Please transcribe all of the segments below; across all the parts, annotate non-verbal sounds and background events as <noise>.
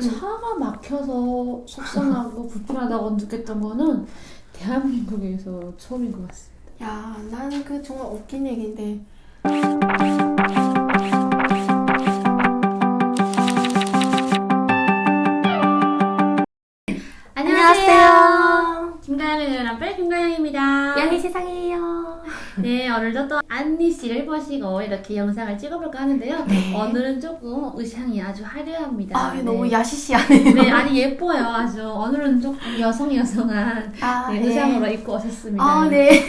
차가 막혀서 속상하고 <laughs> 불편하다고 느꼈던 거는 대한민국에서 처음인 것 같습니다. 야, 나는 그 정말 웃긴 얘기인데. 네, 오늘도 또 안니 씨를 모시고 이렇게 영상을 찍어볼까 하는데요. 네. 오늘은 조금 의상이 아주 화려합니다. 아, 네. 너무 야시시하네요. 네, 아니 예뻐요. 아주 오늘은 조금 여성 여성한 아, 네, 의상으로 입고 오셨습니다. 아, 네.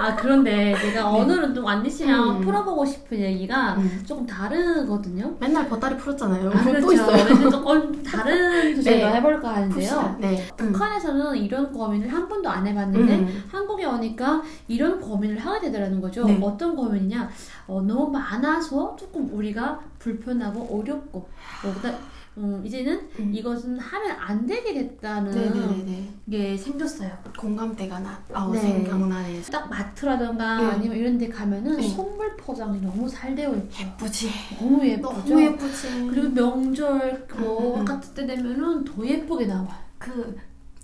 아 그런데 제가 오늘은 좀 안니 씨랑 음. 풀어보고 싶은 얘기가 음. 조금 다르거든요. 맨날 버다리 풀었잖아요. 아, 또 그렇죠. 있어요. 그래서 조금 다른 <laughs> 주제로 네. 해볼까 하는데요. 네. 북한에서는 이런 고민을 한 번도 안 해봤는데 음. 한국에 오니까 이런 고민을 하게 되더라는 거죠. 네. 어떤 고민이냐? 어, 너무 많아서 조금 우리가 불편하고 어렵고 뭐 그다- 음, 이제는 음. 이것은 하면 안 되게 됐다는 네네네. 게 생겼어요. 공감대가 나, 아, 네. 생각나네. 딱 마트라던가 네. 아니면 이런 데 가면은 네. 선물 포장이 너무 잘 되어 있고 예쁘지. 너무 예쁘죠? 너무 예쁘지. 그리고 명절 뭐 음, 음. 같은 때 되면은 더 예쁘게 나와요. 그,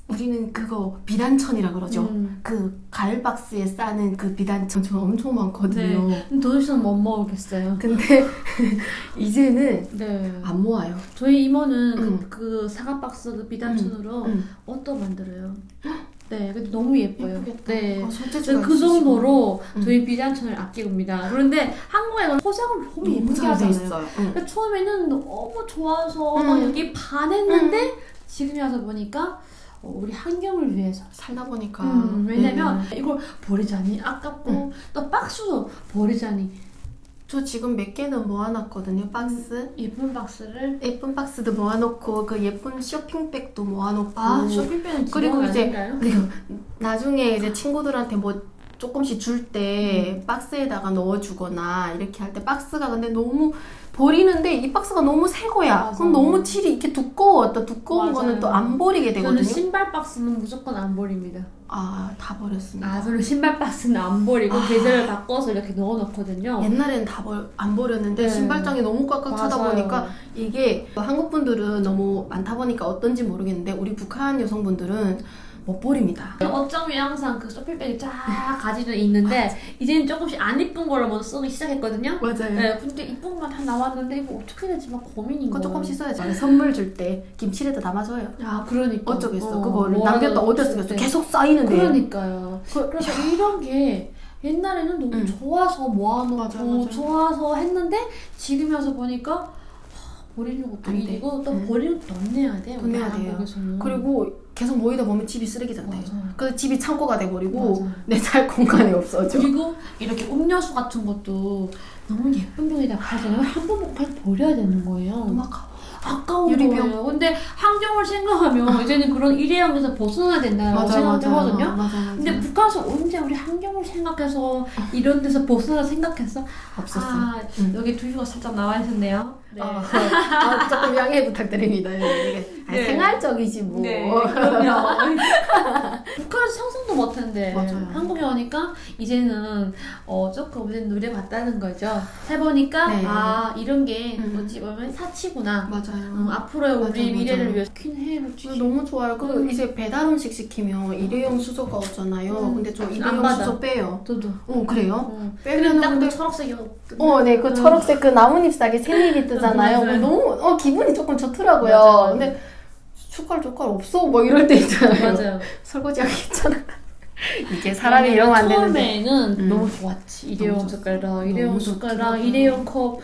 우리는 그거 비단천이라 그러죠. 음. 그 과일 박스에 싸는 그 비단천 저 엄청 많거든요. 더 이상 못 먹겠어요. 근데 <laughs> 이제는 네. 안 모아요. 저희 이모는 음. 그, 그 사과 박스 그 비단천으로 음. 옷도 만들어요. 네, 근데 너무 예뻐요. 예쁘겠다. 네. 어, 손재주가 그. 정도로 음. 저희 비단천을 아끼고입니다. 그런데 한국에는 포장을 너무 예쁘게 하잖아요. 응. 그러니까 처음에는 너무 좋아서 음. 막 여기 반했는데 지금 와서 보니까 어, 우리 환경을 위해서 살다 보니까 음, 왜냐면 음. 이걸 버리자니 아깝고 음. 또 박스도 버리자니 저 지금 몇 개는 모아놨거든요. 박스 예쁜 박스를 예쁜 박스도 모아놓고 그 예쁜 쇼핑백도 모아놓고 아 쇼핑백은 그리고 이제 아닌가요? 그리고 나중에 이제 친구들한테 뭐 조금씩 줄때 음. 박스에다가 넣어주거나 이렇게 할 때 박스가 근데 너무 버리는데 이 박스가 너무 새 거야. 맞아. 그럼 너무 칠이 이렇게 두꺼워. 또 두꺼운 맞아요. 거는 또 안 버리게 저는 되거든요. 신발 박스는 무조건 안 버립니다. 아, 다 버렸습니다. 아 저는 신발 박스는 안 버리고 아. 계절을 바꿔서 이렇게 넣어놓거든요. 옛날에는 다 안 버렸는데 네. 신발장이 너무 꽉꽉 차다 맞아요. 보니까 이게 한국 분들은 너무 많다 보니까 어떤지 모르겠는데 우리 북한 여성분들은 못 버립니다. 어쩌면 항상 그 쇼핑백이 쫙 가지고 있는데 이제는 조금씩 안 이쁜 걸로 먼저 쓰기 시작했거든요. 맞아요. 네, 근데 이쁜 것만 다 나왔는데 이거 어떻게 되지 막 고민인 그거 거예요. 조금씩 써야지. 선물 줄 때 김치에다 담아줘요. 아 그러니까 어쩌겠어. 어, 그거를 뭐 남겼다 어디다 쓰겠어. 때. 계속 쌓이는데. 그러니까요. 그, 래서 이런 게 옛날에는 너무 응. 좋아서 모아놓고 맞아, 맞아. 좋아서 했는데 지금 와서 보니까 하, 버리는 것도 안 돼. 일이고 또 응. 버리는 것도 돈 내야 돼요. 돈 내야 돼요. 한국에서는. 그리고 계속 모이다 보면 집이. 맞아요. 그래서 집이 창고가 돼버리고. <laughs> 내 살 공간이 없어져. 그리고 이렇게 음료수 같은 것도 너무 예쁜 병에다 팔잖아요. 한 번 먹고 그냥 버려야 되는 거예요. 너무 아까워. 아까운 유리병. 거예요. 근데 환경을 생각하면 이제는 그런 일회용에서 벗어나야 된다고 생각하거든요. 근데 북한에서 언제 우리 환경을 생각해서 이런 데서 벗어나 생각했어? 없었어. 아, 응. 여기 두유가 살짝 나와 있었네요. 네. 아, 아, 조금 양해 부탁드립니다. 이게 아니, 네. 생활적이지 뭐. 네, <laughs> 그럼요. 북한에서 상상도 못했는데 맞아요. 한국에 오니까 이제는 어, 조금 이제 누려봤다는 거죠. 해보니까 네. 아 이런 게 음. 어찌 보면 사치구나. 맞아요. 음, 앞으로의 우리 맞아, 미래를 맞아. 위해서 퀸 해 놓지. 그 너무 좋아요. 그 음. 이제 배달 음식 시키면 일회용 수저가 오잖아요. 음. 근데 저안 일회용. 수저 빼요. 저도. 어 그래요? 음. 빼면은 딱 근데 그 초록색이. 어, 네, 그 음. 초록색 그 나뭇잎 사이에 새잎이 뜨잖아요. 맞아요. 너무 어 기분이 조금 좋더라고요. 맞아요. 근데 숟갈 젓갈 없어 뭐 이럴 때 있잖아요. 맞아요. 설거지하기 귀찮아. 이게 사람이 이러면 안 되는데. 처음에는 음. 너무 좋았지. 일회용 좋- 일회용 좋더라고요. 일회용 컵.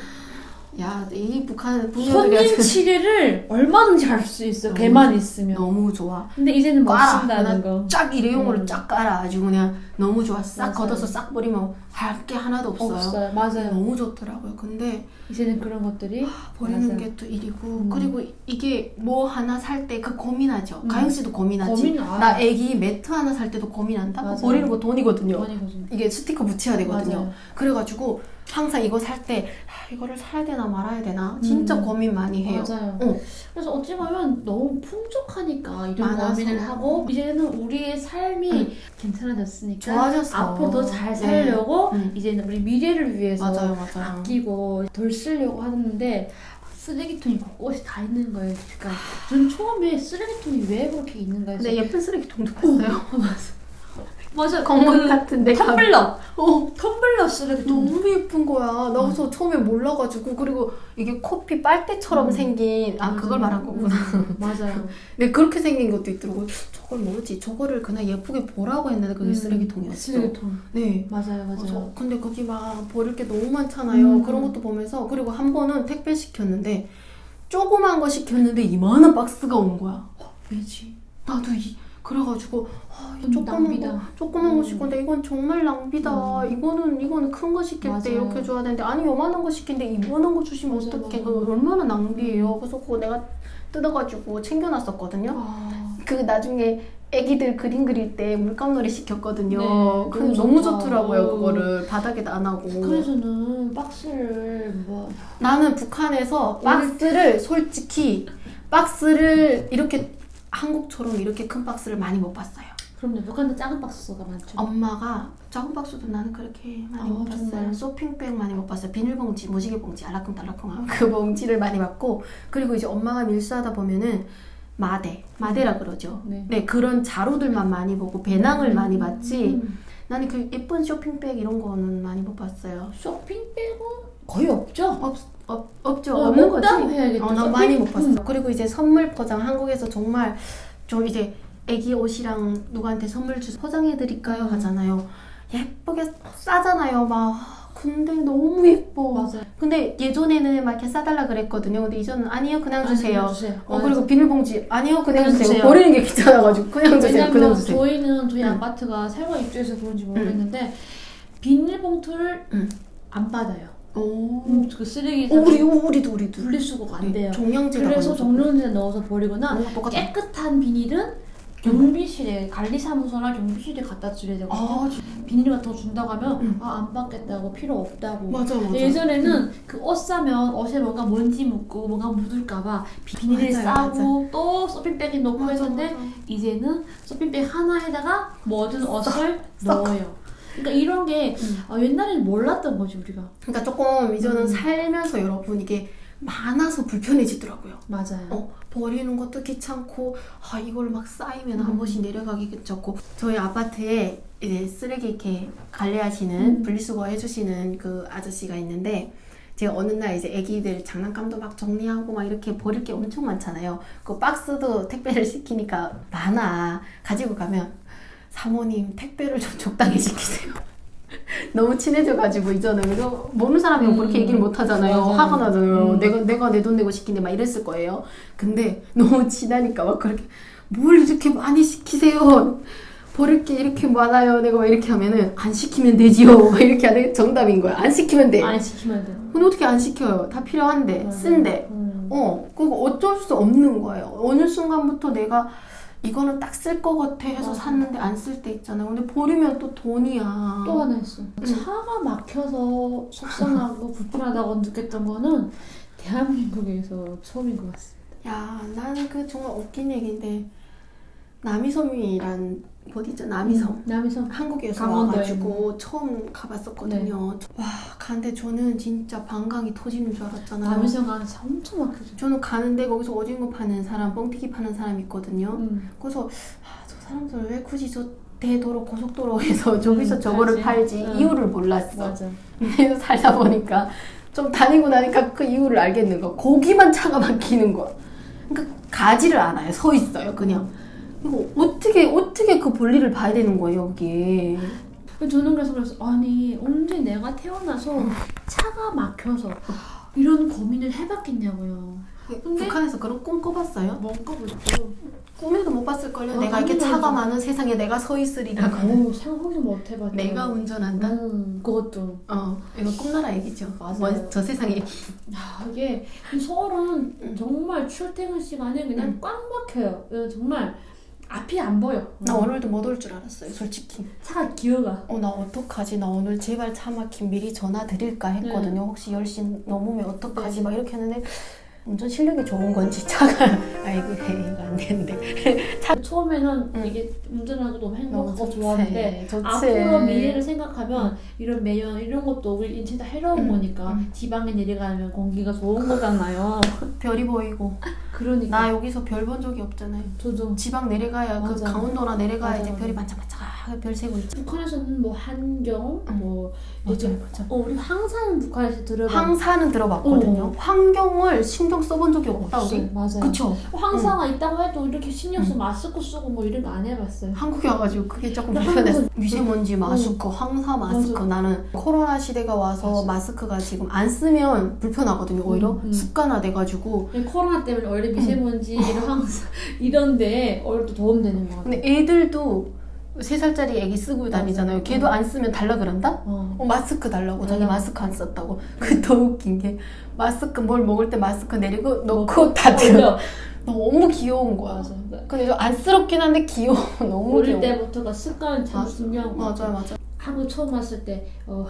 야, 이 북한 손님 치레를 얼마든지 할 수 있어. 걔만 있으면. 너무 좋아. 근데 이제는 못. 쓴다는 거. 쫙 일회용으로 음. 쫙 깔아. 아주 그냥 너무 좋아. 싹 맞아요. 걷어서 싹 버리면 할 게 하나도 없어요. 없어요. 맞아요. 너무 좋더라고요. 근데 이제는 그런 것들이 버리는 맞아요. 게또 일이고 음. 그리고 이게 뭐 하나 살 때 그 고민하죠. 음. 가영 씨도 고민하지. 고민 아. 나 애기 매트 하나 살 때도 고민한다. 맞아요. 버리는 거 돈이거든요. 원이거든. 이게 스티커 붙여야 되거든요. 맞아요. 그래가지고 항상 이거 살 때 이거를 사야 되나 말아야 되나 진짜 음. 고민 많이 해요. 맞아요. 어. 그래서 어찌 보면 너무 풍족하니까 이런 많아서. 고민을 하고 이제는 우리의 삶이 음. 괜찮아졌으니까 좋아졌어. 앞으로 더잘 네. 살려고 음. 이제는 우리 미래를 위해서 맞아요, 맞아요. 아끼고 덜 쓰려고 하는데 쓰레기통이 곳곳에 다 있는 거예요. 그러니까 전 처음에 쓰레기통이 왜 그렇게 있는가 해서 근데 예쁜 쓰레기통도 봤어요. <laughs> 맞아 건물 그 같은데 가- 텀블러 어, 텀블러 쓰레기통 너무 예쁜 거야. 나 그래서 처음에 몰라가지고 그리고 이게 커피 빨대처럼 음. 생긴 아 그걸 말한 거구나. 음, 맞아요. <laughs> 네 그렇게 생긴 것도 있더라고. 저걸 뭐지? 저거를 그냥 예쁘게 보라고 했는데 그게 음, 쓰레기통이었어. 쓰레기통 네. 맞아요 맞아요. 저, 근데 거기 막 버릴 게 너무 많잖아요. 음. 그런 것도 보면서 그리고 한 번은 택배 시켰는데 조그만 거 시켰는데 이만한 박스가 온 거야. 왜지? 나도 이 그래가지고 아, 이좀 조그만 낭비다. 거 조그만 거 음. 시켰는데 이건 정말 낭비다. 음. 이거는 이거는 큰 거 시킬 때 맞아요. 이렇게 줘야 되는데 아니 요만한 거 시킨데 이만한 거 주시면 맞아, 어떡해? 맞아. 그거 얼마나 낭비예요. 그래서 그거 내가 뜯어가지고 챙겨놨었거든요. 아, 그 나중에 애기들 그림 그릴 때 물감놀이 시켰거든요. 네, 그 너무. 좋더라고요. 어. 그거를 바닥에다 안 하고. 북한에서는 박스를 뭐 나는 북한에서 박스를 솔직히 박스를 이렇게 한국처럼 이렇게 큰 박스를 많이 못 봤어요. 그럼요 북한은 작은 박스가 많죠. 엄마가 작은 박스도 나는 그렇게 많이 아, 못 봤어요. 정말? 쇼핑백 많이 못 봤어요. 비닐봉지, 무지개 봉지, 알라콩달라콩한 그 봉지를 많이 봤고 그리고 이제 엄마가 밀수하다 보면은 마대, 마대라 그러죠. 네. 네 그런 자루들만 많이 보고 배낭을 많이 봤지. 음. 나는 그 예쁜 쇼핑백 이런 거는 많이 못 봤어요. 쇼핑백은 거의 없죠. 없, 없, 없죠. 어, 없는 거지. 해야겠다. 어, 난 쇼핑? 많이 못 봤어. 음. 그리고 이제 선물 포장 한국에서 정말 좀 이제 애기 옷이랑 누구한테 선물 주 포장해 드릴까요 음. 하잖아요. 예쁘게 싸잖아요. 막 근데 너무 예뻐. 맞아요. 근데 예전에는 막 이렇게 싸달라 그랬거든요. 근데 이전은 아니요 그냥 주세요. 주세요. 어 그리고 비닐봉지 아니요 그냥, 그냥 주세요. 주세요. 버리는 게 귀찮아가지고 그냥 주세요. 그냥 주세요. 저희는 저희 응. 아파트가 새로 입주해서 그런지 모르겠는데 비닐봉투를 응. 안 받아요. 오. 음, 그 쓰레기 어, 우리 우리도 우리도 분리수거가 안 돼요. 종량제다. 그래서 정류장에 넣어서 버리거나 어, 똑같아. 깨끗한 비닐은 경비실에 관리사무소나 경비실에 갖다 드려야 되거든요. 아 비닐 같은 거 준다고 하면 응. 아안 받겠다고 필요 없다고. 맞아 맞아. 예전에는 그옷 사면 옷에 뭔가 먼지 묻고 뭔가 묻을까봐 비닐을 맞아요, 싸고 또 쇼핑백에 넣고 맞아, 했는데 맞아. 이제는 쇼핑백 하나에다가 모든 옷을 썩. 넣어요. 그러니까 이런 게 음. 아, 옛날에는 몰랐던 거지 우리가. 그러니까 조금 이제는 음. 살면서 여러분 이게 많아서 불편해지더라고요. 맞아요. 어, 버리는 것도 귀찮고 아 이걸 막 쌓이면 한 음. 번씩 내려가기 귀찮고 저희 아파트에 이제 쓰레기 이렇게 관리하시는 음. 분리수거 해주시는 그 아저씨가 있는데 제가 어느 날 이제 애기들 장난감도 막 정리하고 막 이렇게 버릴 게 엄청 많잖아요. 그 박스도 택배를 시키니까 많아 가지고 가면 사모님 택배를 좀 적당히 시키세요. <laughs> 너무 친해져가지고 이전에 그래서 모르는 사람이면 그렇게 음. 얘기를 못 하잖아요. 맞아요. 화가 나잖아요. 음. 내가 내가 내 돈 내고 시킨데 막 이랬을 거예요. 근데 너무 친하니까 막 그렇게 뭘 이렇게 많이 시키세요. 버릴 게 이렇게 많아요. 내가 막 이렇게 하면은 안 시키면 되지요. 막 이렇게 하는 게 정답인 거야. 안 시키면 돼. 안 시키면 돼요. 근데 어떻게 안 시켜요? 다 필요한데 맞아요. 쓴데. 음. 어, 그거 어쩔 수 없는 거예요. 어느 순간부터 내가 이거는 딱 쓸 것 같아 해서 맞아. 샀는데 안 쓸 때 있잖아요. 근데 버리면 또 돈이야. 또 하나 있어. 차가 막혀서 속상하고 불편하다고 느꼈던 거는 대한민국에서 처음인 것 같습니다. 야, 나는 그 정말 웃긴 얘기인데 남이섬이란 곳 있죠, 남이섬. 음, 남이섬. 한국에서 와가지고 처음 가봤었거든요. 와, 가는데 저는 진짜 방광이 터지는 줄 알았잖아요. 남이섬 가는 차 엄청 막혀서. 저는 가는데 거기서 오징어 파는 사람, 뻥튀기 파는 사람 있거든요. 음. 그래서 아, 저 사람들 왜 굳이 저 대도로 고속도로에서 <laughs> 저기서 음, 저거를 팔지. 응. 이유를 몰랐어. 맞아. <laughs> 그래서 살다 보니까 좀 다니고 나니까 그 이유를 알겠는 거. 거기만 차가 막히는 거. 그러니까 가지를 않아요. 서 있어요. 그냥. 이거 어떻게 어떻게 그 볼일을 봐야 되는 거예요, 여기. 저는 그래서 그래서 아니 언제 내가 태어나서 차가 막혀서 이런 고민을 해봤겠냐고요. 근데- 북한에서 그런 꿈 꿔봤어요? 뭔가 보죠. 꿈에도 못 봤을걸요. 어, 내가 이렇게. 차가 많은 세상에 내가 서 있으리라고. 오 상상도 못 해봤죠. 내가 운전한다? 음, 그것도. 어, 이거 꿈나라 얘기죠. 맞아요. 뭐, 저 세상에. 야, 이게 서울은 정말 출퇴근 시간에 그냥 음. 꽉 막혀요. 어, 정말 앞이 안 보여. 나 오늘도 못 올 줄 알았어요, 솔직히. 차가 기어가. 어, 나 어떡하지? 나 오늘 제발 차 막힌 미리 전화 드릴까 했거든요. 혹시 10시 넘으면 어떡하지? 네. 막 이렇게 했는데 운전 실력이 좋은 건지 차가 <laughs> 아이고 이거 안 되는데 <laughs> 처음에는 응. 이게 운전하고 너무 행복하고. 좋았는데. 앞으로 미래를 생각하면 이런 매연 이런 것도 우리 인체 다 해로운 응. 거니까 응. 지방에 내려가면 공기가 좋은 거잖아요. <laughs> 별이 보이고 그러니까 나 여기서 별 본 적이 없잖아요. 저도 지방 내려가야 그 맞아. 강원도나 내려가야 맞아, 이제 맞아. 별이 반짝반짝하게 별 세고 있지. 북한에서는 뭐 한경 응. 뭐 맞아요, 이제 맞아. 어 우리 항상 북한에서 들어본 황사는 들어봤거든요. 어. 환경을 신경 써본 적이 없다 없어. 우리. 맞아요. 그쵸? 황사가 있다고 해도 이렇게 신경 쓰고 마스크 쓰고 뭐 이런 거 안 해봤어요. 한국에 와가지고 그게 조금 근데 불편했어. 미세먼지 마스크, 황사 마스크. 맞아. 나는 코로나 시대가 와서 맞아. 마스크가 지금 안 쓰면 불편하거든요. 오히려 음, 음. 습관화돼가지고. 코로나 때문에 원래 미세먼지 이런 항사 <laughs> 이런데 오히려 도움되는 것 같아요. 근데 애들도 세 살짜리 애기 쓰고 다니잖아요. 맞아. 걔도 안 쓰면 달라 그런다? 어. 어, 마스크 달라고 자기 달라고. 마스크 안 썼다고 <laughs> 그 더 웃긴 게 마스크 뭘 먹을 때 마스크 내리고 넣고 다 들어. <laughs> 너무 귀여운 거야 맞아. 근데 좀 안쓰럽긴 한데 귀여워 <laughs> 너무 어릴 귀여워 때부터가 습관은 참 맞아. 중요한 거. 맞아요 맞아요 한국 처음 왔을 때 어,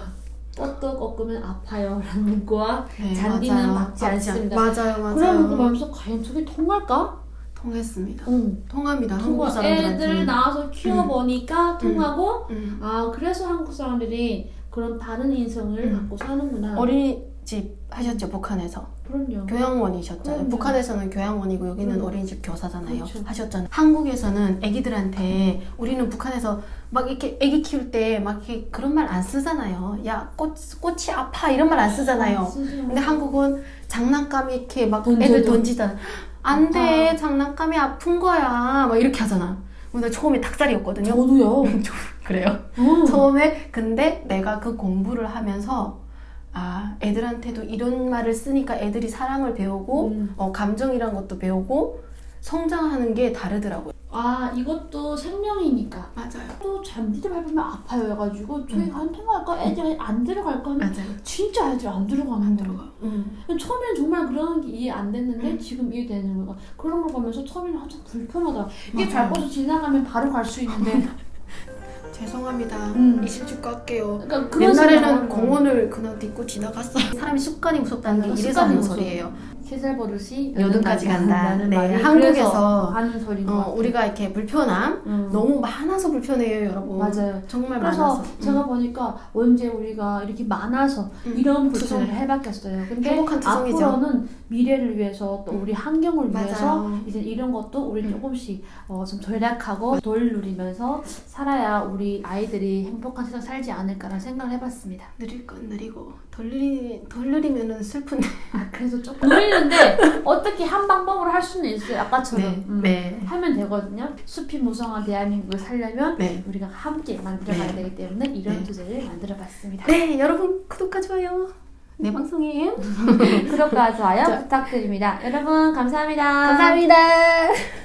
뻗도 꺾으면 아파요 라는 문구와 네, 잔디는 맞아요. 박지 않습니다. 맞아요 맞아요 그런 문구 보면서 과연 저게 통할까? 통했습니다 응. 통합니다 한국 통과. 사람들한테 애들 낳아서 키워보니까 통하고 음. 아 그래서 한국 사람들이 그런 다른 인성을 음. 갖고 사는구나. 어린이 집 하셨죠 북한에서 그럼요. 교양원이셨잖아요 그럼요. 북한에서는 교양원이고 여기는 음. 어린이집 교사잖아요 그렇죠. 하셨잖아요 한국에서는 애기들한테 우리는 북한에서 막 이렇게 애기 키울 때 막 이렇게 그런 말 안 쓰잖아요 야 꽃, 꽃이 아파 이런 말 안 쓰잖아요 쓰죠. 근데 한국은 장난감이 이렇게 막 던져도. 애들 던지잖아 안돼 아파. 장난감이 아픈 거야 막 이렇게 하잖아 근데 처음에 닭살이었거든요 저도요. <laughs> 그래요 어. 처음에 근데 내가 그 공부를 하면서 아 애들한테도 이런 말을 쓰니까 애들이 사랑을 배우고 음. 어, 감정이란 것도 배우고 성장하는 게 다르더라고요. 아 이것도 생명이니까. 맞아요. 또 잔디를 밟으면 아파요 해가지고 저희 안 통할까? 애들 안 들어갈까? 하면 맞아요. 진짜 애들 안 들어가는 거예요. 음. 처음엔 정말 그런 게 이해 안 됐는데 음. 지금 이해되는 거야. 그런 걸 보면서 처음에는 항상 불편하다. 이게 맞아요. 밟고서 지나가면 바로 갈 수 있는데. <laughs> 죄송합니다. 음. 이실직 할게요. 그러니까 그런 옛날에는 거예요. 공원을 그냥 딛고 지나갔어. 사람이 습관이 무섭다는 게 이래서 하는. 소리예요. 세살 버릇이 여든까지 간다. 네, 말이 한국에서 하는 소리인 것 어, 같아요. 우리가 이렇게 불편함 음. 너무 많아서 불편해요, 여러분. 맞아요. 정말 그래서 많아서. 제가 보니까 언제 우리가 이렇게 많아서 음. 이런. 불편을 해봤겠어요. 근데 행복한 투정이죠. 앞으로는 미래를 위해서 또 우리 환경을 위해서 맞아요. 이제 이런 것도 우리 음. 조금씩 어, 좀 절약하고 덜 누리면서 살아야 우리 아이들이 행복한 세상 살지 않을까라는 생각을 해봤습니다. 느릴 건 느리고 덜 느리 덜 느리면은 슬픈데. 아, 그래서 조금 <laughs> 누리는데 어떻게 한 방법으로 할 수는 있어요. 아까처럼 네, 음, 네. 하면 되거든요. 숲이 무성한 대한민국을 살려면 네. 우리가 함께 만들어가야 네. 되기 때문에 이런 네. 주제를 만들어봤습니다. 네, 여러분 구독과 좋아요. 내 방송이에요. <laughs> 구독과 좋아요 자. 부탁드립니다. 여러분 감사합니다. 감사합니다.